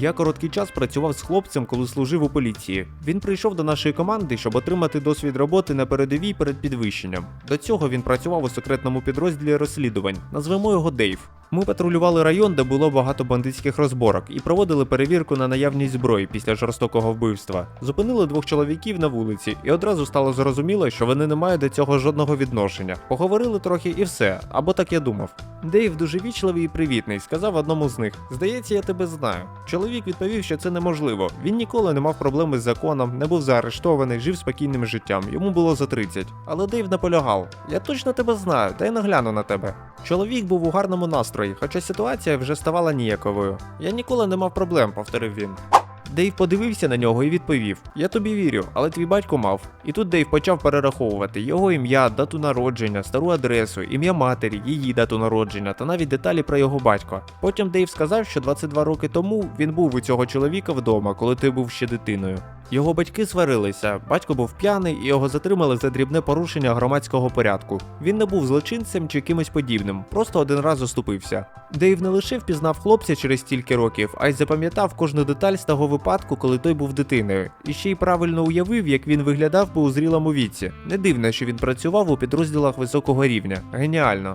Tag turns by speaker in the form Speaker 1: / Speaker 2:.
Speaker 1: Я короткий час працював з хлопцем, коли служив у поліції. Він прийшов до нашої команди, щоб отримати досвід роботи на передовій перед підвищенням. До цього він працював у секретному підрозділі розслідувань. Назвемо його Дейв. Ми патрулювали район, де було багато бандитських розборок, і проводили перевірку на наявність зброї після жорстокого вбивства. Зупинили двох чоловіків на вулиці, і одразу стало зрозуміло, що вони не мають до цього жодного відношення. Поговорили трохи і все, або так я думав. Дейв дуже вічливий і привітний, сказав одному з них: Здається, я тебе знаю. Чоловік відповів, що це неможливо. Він ніколи не мав проблеми з законом, не був заарештований, жив спокійним життям. Йому було за 30. Але Дейв наполягав: Я точно тебе знаю, дай нагляну на тебе. Чоловік був у гарному настрої, хоча ситуація вже ставала ніяковою. Я ніколи не мав проблем, повторив він. Дейв подивився на нього і відповів: Я тобі вірю, але твій батько мав. І тут Дейв почав перераховувати його ім'я, дату народження, стару адресу, ім'я матері, її дату народження та навіть деталі про його батька. Потім Дейв сказав, що 22 роки тому він був у цього чоловіка вдома, коли той був ще дитиною. Його батьки сварилися, батько був п'яний і його затримали за дрібне порушення громадського порядку. Він не був злочинцем чи кимось подібним, просто один раз оступився. Дейв не лише впізнав хлопця через стільки років, а й запам'ятав кожну деталь з того випадку, коли той був дитиною, і ще й правильно уявив, як він виглядав би у зрілому віці. Не дивно, що він працював у підрозділах високого рівня. Геніально.